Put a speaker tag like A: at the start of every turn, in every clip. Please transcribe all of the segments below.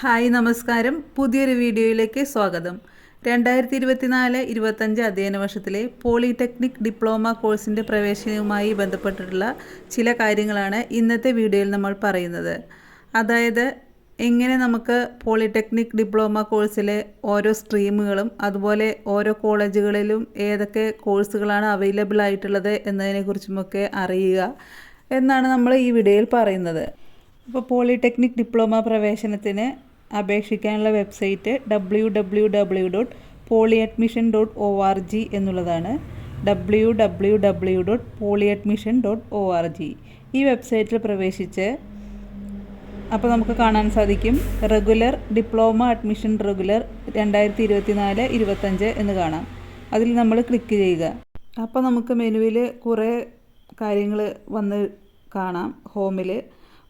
A: Hi നമസ്കാരം. പുതിയൊരു വീഡിയോയിലേക്ക് സ്വാഗതം. രണ്ടായിരത്തി ഇരുപത്തിനാല് ഇരുപത്തഞ്ച് അധ്യയന വർഷത്തിലെ പോളിടെക്നിക് ഡിപ്ലോമ കോഴ്സിന്റെ പ്രവേശനവുമായി ബന്ധപ്പെട്ടിട്ടുള്ള ചില കാര്യങ്ങളാണ് ഇന്നത്തെ വീഡിയോയിൽ നമ്മൾ പറയുന്നത്. അതായത് എങ്ങനെ നമുക്ക് പോളിടെക്നിക് ഡിപ്ലോമ കോഴ്സിലെ ഓരോ സ്ട്രീമുകളും അതുപോലെ ഓരോ കോളേജുകളിലും ഏതൊക്കെ കോഴ്സുകളാണ് അവൈലബിൾ ആയിട്ടുള്ളത് എന്നതിനെക്കുറിച്ചുമൊക്കെ അറിയുക എന്നാണ് നമ്മൾ ഈ വീഡിയോയിൽ പറയുന്നത്. ഇപ്പോൾ പോളിടെക്നിക് ഡിപ്ലോമ പ്രവേശനത്തിന് അപേക്ഷിക്കാനുള്ള website W W W dot poly admission dot O R G എന്നുള്ളതാണ്. W W W dot poly admission dot O R G ഈ വെബ്സൈറ്റിൽ പ്രവേശിച്ച് അപ്പോൾ നമുക്ക് കാണാൻ സാധിക്കും. റെഗുലർ ഡിപ്ലോമ അഡ്മിഷൻ റെഗുലർ രണ്ടായിരത്തി ഇരുപത്തി നാല് ഇരുപത്തഞ്ച് എന്ന് കാണാം. അതിൽ നമ്മൾ ക്ലിക്ക് ചെയ്യുക. അപ്പോൾ നമുക്ക് മെനുവിൽ കുറേ കാര്യങ്ങൾ വന്ന് കാണാം. ഹോമിൽ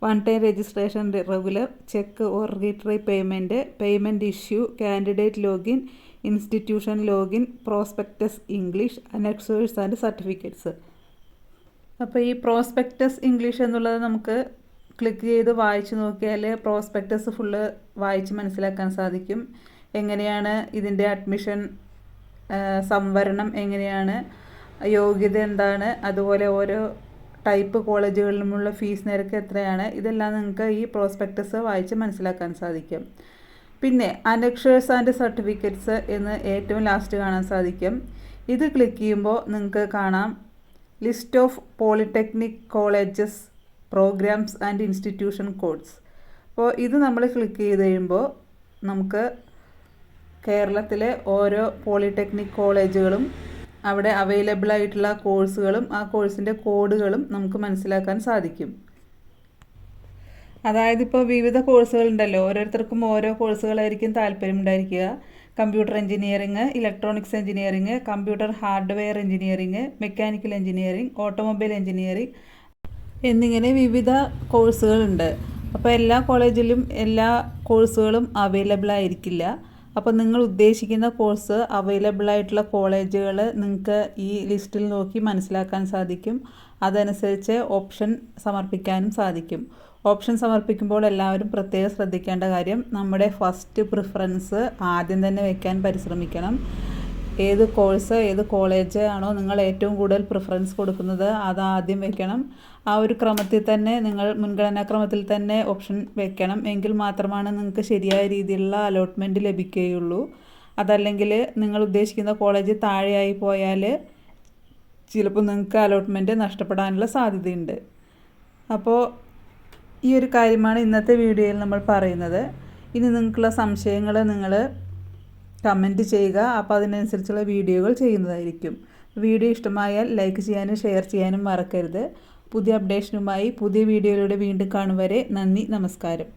A: one time registration regular check or retry payment payment issue candidate login institution login prospectus English annexures and certificates അപ്പോൾ ഈ പ്രോസ്പെക്ടസ് ഇംഗ്ലീഷ് എന്നുള്ളത് നമുക്ക് ക്ലിക്ക് ചെയ്ത് വായിച്ച് നോക്കിയാൽ പ്രോസ്പെക്ടസ് ഫുള്ള് വായിച്ച് മനസ്സിലാക്കാൻ സാധിക്കും. എങ്ങനെയാണ് ഇതിന്റെ അഡ്മിഷൻ സംവരണം എങ്ങനെയാണ് യോഗ്യത എന്താണ് അതുപോലെ ഓരോ ടൈപ്പ് കോളേജുകളിലുമുള്ള ഫീസ് നിരക്ക് എത്രയാണ്? ഇതെല്ലാം നിങ്ങൾക്ക് ഈ പ്രോസ്പെക്ടസ് വായിച്ച് മനസ്സിലാക്കാൻ സാധിക്കും. പിന്നെ അനക്ഷേഴ്സ് ആൻഡ് സർട്ടിഫിക്കറ്റ്സ് എന്ന് ഏറ്റവും ലാസ്റ്റ് കാണാൻ സാധിക്കും. ഇത് ക്ലിക്ക് ചെയ്യുമ്പോൾ നിങ്ങൾക്ക് കാണാം. List of polytechnic colleges programs and institution codes അപ്പോൾ ഇത് നമ്മൾ ക്ലിക്ക് ചെയ്ത് കഴിയുമ്പോൾ നമുക്ക് കേരളത്തിലെ ഓരോ പോളിടെക്നിക് കോളേജുകളും അവിടെ അവൈലബിൾ ആയിട്ടുള്ള കോഴ്സുകളും ആ കോഴ്സിന്റെ കോഡുകളും നമുക്ക് മനസ്സിലാക്കാൻ സാധിക്കും. അതായത് ഇപ്പോൾ വിവിധ കോഴ്സുകളുണ്ടല്ലോ ഓരോരുത്തർക്കും ഓരോ കോഴ്സുകളായിരിക്കും താല്പര്യമുണ്ടായിരിക്കുക computer engineering electronics engineering computer hardware engineering mechanical engineering automobile engineering എന്നിങ്ങനെ വിവിധ കോഴ്സുകളുണ്ട് അപ്പോൾ എല്ലാ കോളേജിലും എല്ലാ കോഴ്സുകളും അവൈലബിൾ ആയിരിക്കില്ല. അപ്പോൾ നിങ്ങൾ ഉദ്ദേശിക്കുന്ന കോഴ്സ് അവൈലബിൾ ആയിട്ടുള്ള കോളേജുകൾ നിങ്ങൾക്ക് ഈ ലിസ്റ്റിൽ നോക്കി മനസ്സിലാക്കാൻ സാധിക്കും. അതനുസരിച്ച് ഓപ്ഷൻ സമർപ്പിക്കാനും സാധിക്കും. ഓപ്ഷൻ സമർപ്പിക്കുമ്പോൾ എല്ലാവരും പ്രത്യേകം ശ്രദ്ധിക്കേണ്ട കാര്യം നമ്മുടെ ഫസ്റ്റ് പ്രിഫറൻസ് ആദ്യം തന്നെ വയ്ക്കാൻ പരിശ്രമിക്കണം. ഏത് കോഴ്സ് ഏത് കോളേജ് ആണോ നിങ്ങൾ ഏറ്റവും കൂടുതൽ പ്രിഫറൻസ് കൊടുക്കുന്നത് അത് ആദ്യം വെക്കണം. ആ ഒരു ക്രമത്തിൽ തന്നെ നിങ്ങൾ മുൻഗണനാക്രമത്തിൽ തന്നെ ഓപ്ഷൻ വെക്കണം. എങ്കിൽ മാത്രമാണ് നിങ്ങൾക്ക് ശരിയായ രീതിയിലുള്ള അലോട്ട്മെന്റ് ലഭിക്കുകയുള്ളൂ. അതല്ലെങ്കിൽ നിങ്ങൾ ഉദ്ദേശിക്കുന്ന കോളേജ് താഴെയായി പോയാൽ ചിലപ്പോൾ നിങ്ങൾക്ക് അലോട്ട്മെന്റ് നഷ്ടപ്പെടാനുള്ള സാധ്യതയുണ്ട്. അപ്പോൾ ഈ ഒരു കാര്യമാണ് ഇന്നത്തെ വീഡിയോയിൽ നമ്മൾ പറയുന്നത്. ഇനി നിങ്ങൾക്കുള്ള സംശയങ്ങൾ നിങ്ങൾ കമന്റ് ചെയ്യുക. അപ്പോൾ അതിനനുസരിച്ചുള്ള വീഡിയോകൾ ചെയ്യുന്നതായിരിക്കും. വീഡിയോ ഇഷ്ടമായാൽ ലൈക്ക് ചെയ്യാനും ഷെയർ ചെയ്യാനും മറക്കരുത്. പുതിയ അപ്ഡേഷനുമായി പുതിയ വീഡിയോയിലൂടെ വീണ്ടും കാണും വരെ നന്ദി നമസ്കാരം.